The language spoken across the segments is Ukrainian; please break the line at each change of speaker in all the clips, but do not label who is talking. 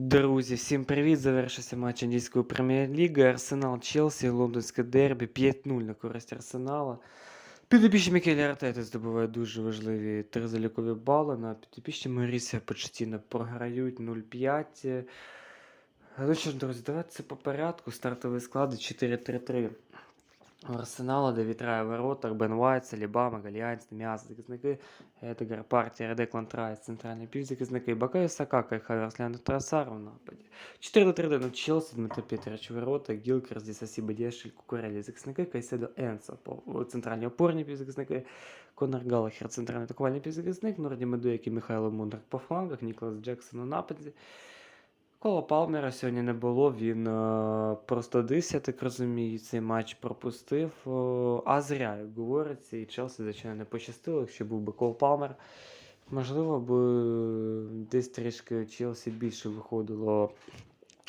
Друзі, всім привіт! Завершився матч англійської прем'єр-ліги. Арсенал Челсі, лондонське дербі 5-0 на користь Арсенала. Підопічні Мікелі Артети здобуває дуже важливі тризалікові бали. На підопічні Марісія Почетіна програють 0-5. Ну що ж, друзі, давайте це по порядку. Стартовий склад 4-3-3. У Арсенала, де вітрає в воротах, Бен Вайт, Салібама, Галіанс, Міас, захисники, Едегар, Партія, Редеклан Трайс, центральні півзахисники, Бакаю Сакака і Хаверс Леонард Трасар в нападі. 4 3 1 Челсі, Дмитро Петрич ворота, Гілкерс, Дісасі Бадєшель, Кукурелі захисники, Кайседо Енса, центральні опорні півзахисники, Конор Галахер, центральний атакувальний півзахисник, Норді Медуєк і Михайло Мундрак по флангах, Ніколас Джексон у нападі. Коло Палмера сьогодні не було, він е, просто дивився, так розумію, цей матч пропустив. О, а зря, як говориться, і Челсі, звичайно, не пощастило, якщо був би Кол Палмер. Можливо, б десь трішки Челсі більше виходило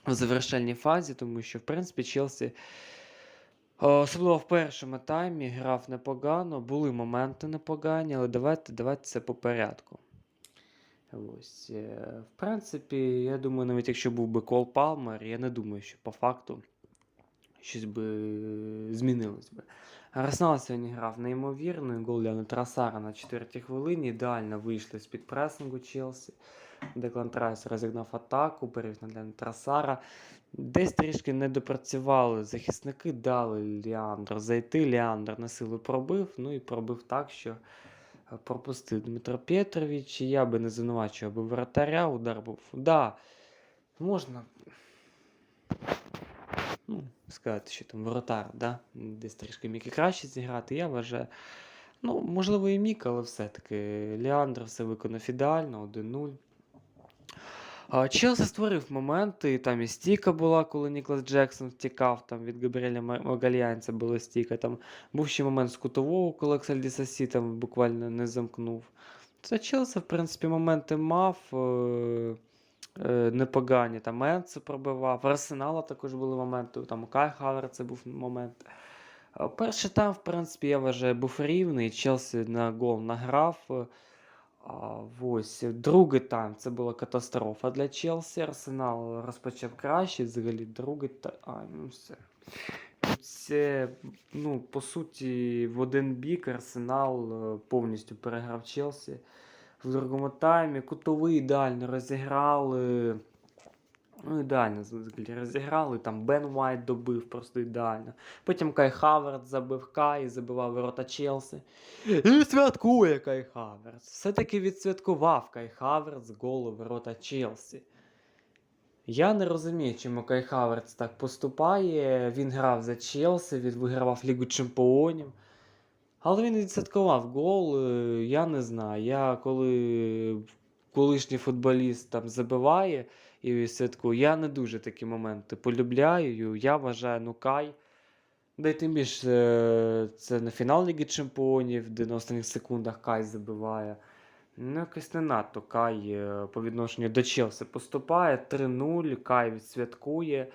в завершальній фазі, тому що, в принципі, Челсі, е, особливо в першому таймі, грав непогано, були моменти непогані, але давайте, давайте це по порядку. Ось, е, в принципі, я думаю, навіть якщо був би Кол Палмер, я не думаю, що по факту щось би змінилось би. Арсенал сьогодні грав неймовірно. Гол Ляна Трасара на четвертій хвилині. Ідеально вийшли з-під пресингу Челсі. Деклан Трайс розігнав атаку, перевів на Ляна Трасара. Десь трішки не допрацювали захисники, дали Ліандр зайти. Ліандр на силу пробив, ну і пробив так, що пропустив Дмитро Петрович. Я би не звинувачував би вратаря, удар був. Да, можна ну, сказати, що там воротар, да? десь трішки міг і краще зіграти. Я вважаю. Ну, можливо, і міг, але все-таки Ліандр все виконав ідеально, 1-0. Челсі створив моменти, там і стійка була, коли Ніклас Джексон втікав там від Габріеля Ма- Магальянця була стійка. Там був ще момент з кутового, коли Аксель Дісасі там буквально не замкнув. Це Челсі, в принципі, моменти мав. Е- е, непогані. Там Менце пробивав. В Арсенала також були моменти. Там Кай Хавер це був момент. Перший тайм, в принципі, я вважаю, був рівний. Челсі на гол награв. Ось другий тайм це була катастрофа для Челсі. Арсенал розпочав краще. Взагалі, другий тайм. Ну все. Це, ну, по суті, в один бік Арсенал е, повністю переграв Челсі. В другому таймі кутовий ідеально розіграли. Ну, ідеально розіграли. Там Бен Вайт добив просто ідеально. Потім Кай Хаверт забив Кай, і забивав ворота Челсі. І святкує Кай Хаверт. Все-таки відсвяткував Кай Хаверт з голу ворота Челсі. Я не розумію, чому Кай Хаверц так поступає. Він грав за Челсі, він вигравав Лігу Чемпіонів. Але він відсвяткував гол. е, Я не знаю. Я коли колишній футболіст там забиває і святкує, я не дуже такі моменти полюбляю. Я вважаю, ну Кай. Да й тим більше е, це на фінал Ліги Чемпіонів, на останніх секундах Кай забиває. Ну, якось не надто Кай е, по відношенню до Челсі поступає 3-0, Кай відсвяткує.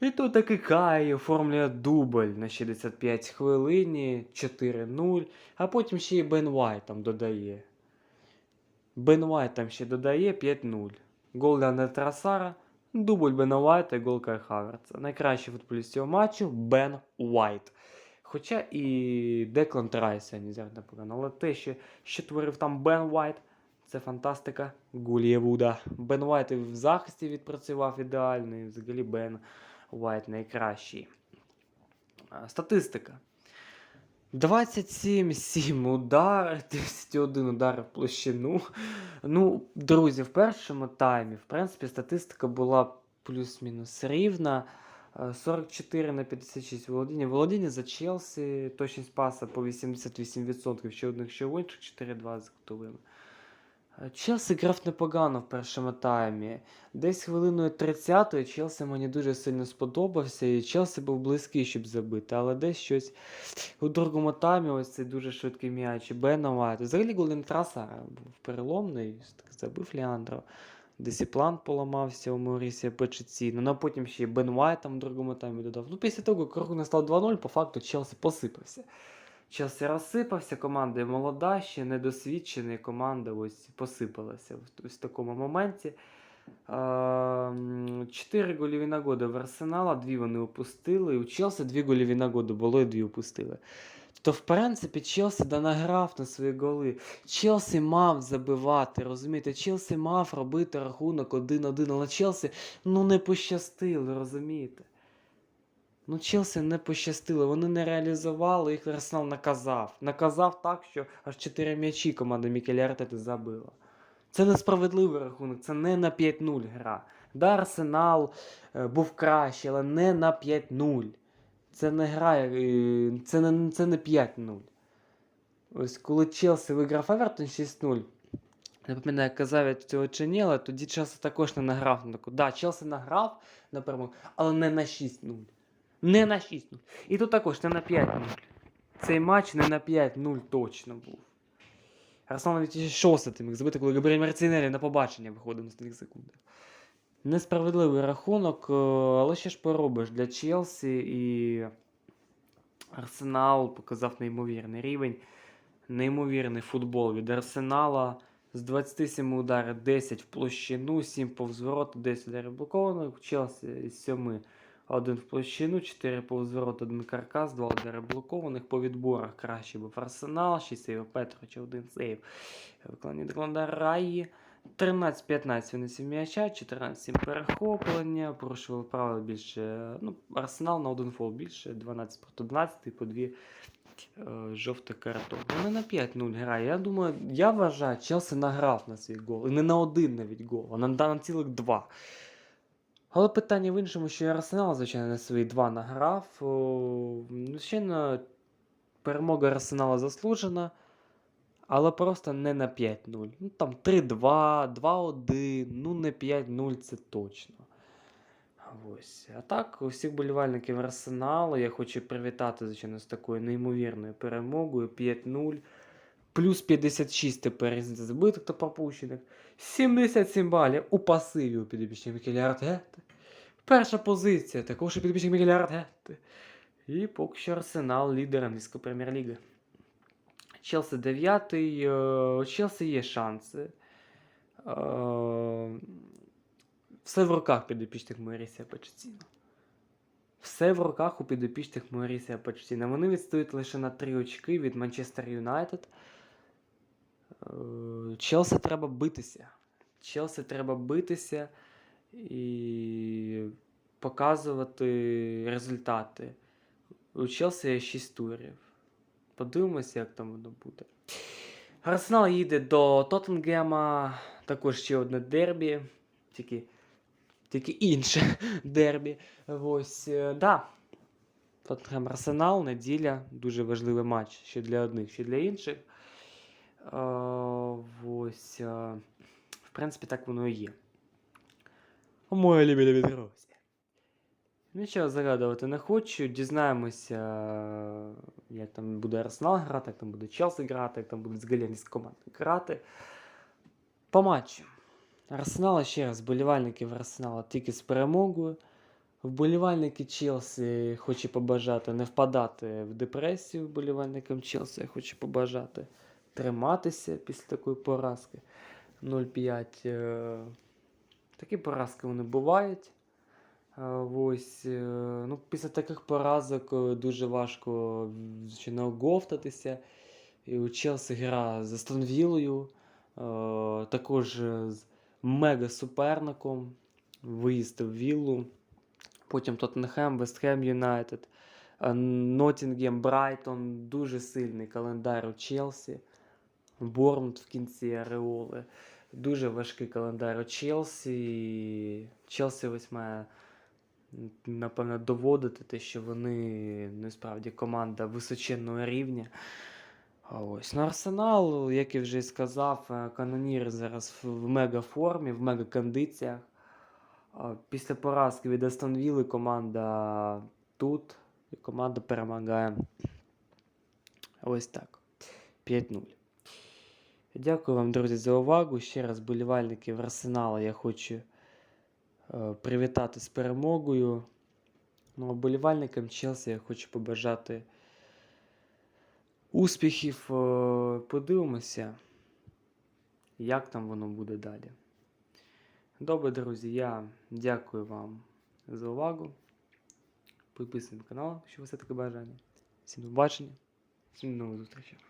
І тут таки Кай оформлює дубль на 65 хвилині, 4-0, а потім ще й Бен Вайт там додає. Бен Вайт там ще додає 5-0. Гол для Трасара, дубль Бена Вайта і гол Кай Хаверца. Найкращий футболіст цього матчу Бен Вайт. Хоча і Деклан Трайс сьогодні зіграв непогано, але те, що, що творив там Бен Вайт, це фантастика Гулієвуда. Бен Вайт і в захисті відпрацював ідеально, і взагалі Бен Вайт найкращий. Статистика. 27-7 удар, 31 удар в площину. Ну, друзі, в першому таймі, в принципі, статистика була плюс-мінус рівна. Е, 44 на 56 володіння. Володіння за Челсі, точність паса по 88%, ще одних, ще інших, 4-2 з кутовими. Челсі грав непогано в першому таймі. Десь хвилиною 30-ї Челсі мені дуже сильно сподобався, і Челсі був близький, щоб забити, але десь щось у другому таймі ось цей дуже швидкий м'яч Бена Вайта. Взагалі Голден Траса був переломний, забив Леандро. Десь і план поламався у Маурісія Печеці. Ну, а потім ще Бен Вайт там в другому таймі додав. Ну, після того, як рахунок став 2-0, по факту Челсі посипався. Челсі розсипався, команда молода, ще недосвідчена, команда ось посипалася в, в такому моменті. 4 гольові нагоди в Арсенала, дві вони опустили. У Челсі дві гольові нагоди було і дві опустили. То, в принципі, Челсі да награв на свої голи. Челсі мав забивати, розумієте? Челсі мав робити рахунок 1-1, але Челсі ну не пощастило, розумієте? Ну, Челсі не пощастило, вони не реалізували, їх Арсенал наказав. Наказав так, що аж 4 м'ячі команда Мікеля Артети забила. Це несправедливий рахунок, це не на 5-0 гра. Да, Арсенал е, був кращий, але не на 5-0. Це не гра, е, це не, це не 5-0. Ось коли Челсі виграв Евертон 6-0, не пам'ятаю, казав я цього чи ні, але тоді Челсі також не награв на таку. Да, Челсі награв на але не на 6-0. Не на 6-0. І тут також не на 5-0. Цей матч не на 5-0 точно був. Арсенал навіть ще шосте міг забити, коли Габріель Марцінелі на побачення виходив на останніх секундах. Несправедливий рахунок, е, але що ж поробиш для Челсі і Арсенал показав неймовірний рівень, неймовірний футбол від Арсенала. З 27 ударів 10 в площину, 7 повз ворота, 10 ударів блокованих. Челсі із 7 один в площину, 4 повз ворота, 1 каркас, 2 удари блокованих. По відборах краще був Арсенал, 6 сейвів Петровича, 1 сейв. Виконання Декланда Раї. 13-15 винесів м'яча, 14-7 перехоплення, порушували правила більше. Ну, Арсенал на один фол більше, 12 проти 11 і по дві е, жовтих карток. Вони на 5-0 грає. Я думаю, я вважаю, Челсі награв на свій гол. І не на один навіть гол, а на, на цілих два. Але питання в іншому, що Арсенал, звичайно, на свої два награв. Звичайно, перемога Арсенала заслужена. Але просто не на 5-0. Ну там 3-2, 2-1, ну не 5-0 це точно. Ось. А так, усіх болівальників Арсеналу я хочу привітати, звичайно, з такою неймовірною перемогою. 5-0. Плюс 56 тепер різниця забитих та пропущених. 77 балів у пасиві у підопічних Мікеля Артети. Перша позиція також підопічних Мікеля Артети. І поки що Арсенал лідер англійської прем'єр-ліги. Челсі 9. У Челсі є шанси. Е, Все в руках підопічних Морісія Почтіна. Все в руках у підопічних Морісія Почтіна. Вони відстають лише на 3 очки від Манчестер Юнайтед. Е, Челсі треба битися. Челсі треба битися і показувати результати. У Челсі є 6 турів. Подивимося, як там воно буде. Арсенал їде до Тоттенгема, також ще одне дербі, тільки, тільки інше дербі. Ось, е, да. Тоттенгем Арсенал, неділя, дуже важливий матч ще для одних, ще для інших. Е, ось, е, в принципі, так воно і є. Моя любі друзі. Нічого загадувати не хочу. Дізнаємося, як там буде Арсенал грати, як там буде Челсі грати, як там будуть взагалі команди грати. По матчу. Арсенал ще раз, вболівальників Арсенала тільки з перемогою. Вболівальники Челсі хочу побажати не впадати в депресію вболівальникам Челсі. Я хочу побажати триматися після такої поразки. 0-5. Такі поразки вони бувають. Е, Ось, е, ну, після таких поразок е, дуже важко звичайно оговтатися. І у Челсі гра з Астонвілою, е, також з мега-суперником. Виїзд в Віллу. Потім Тоттенхем, Вестхем Юнайтед, Ноттінгем, Брайтон. Дуже сильний календар у Челсі. Бормут в кінці Ареоли. Дуже важкий календар у Челсі. Челсі ось має напевно, доводити те, що вони насправді команда височенного рівня. А Ось. Ну, Арсенал, як я вже і сказав, е, каноніри зараз в мега-формі, в мега-кондиціях. Після поразки від Астон Вілли команда тут, і команда перемагає. Ось так. 5-0. Дякую вам, друзі, за увагу. Ще раз болівальників Арсенала я хочу е, привітати з перемогою. Ну, болівальникам Челсі я хочу побажати успіхів. Е, Подивимося, як там воно буде далі. Добре, друзі, я дякую вам за увагу. Підписуйтесь на канал, якщо у вас таке бажання. Всім до побачення. Всім до нових зустрічей.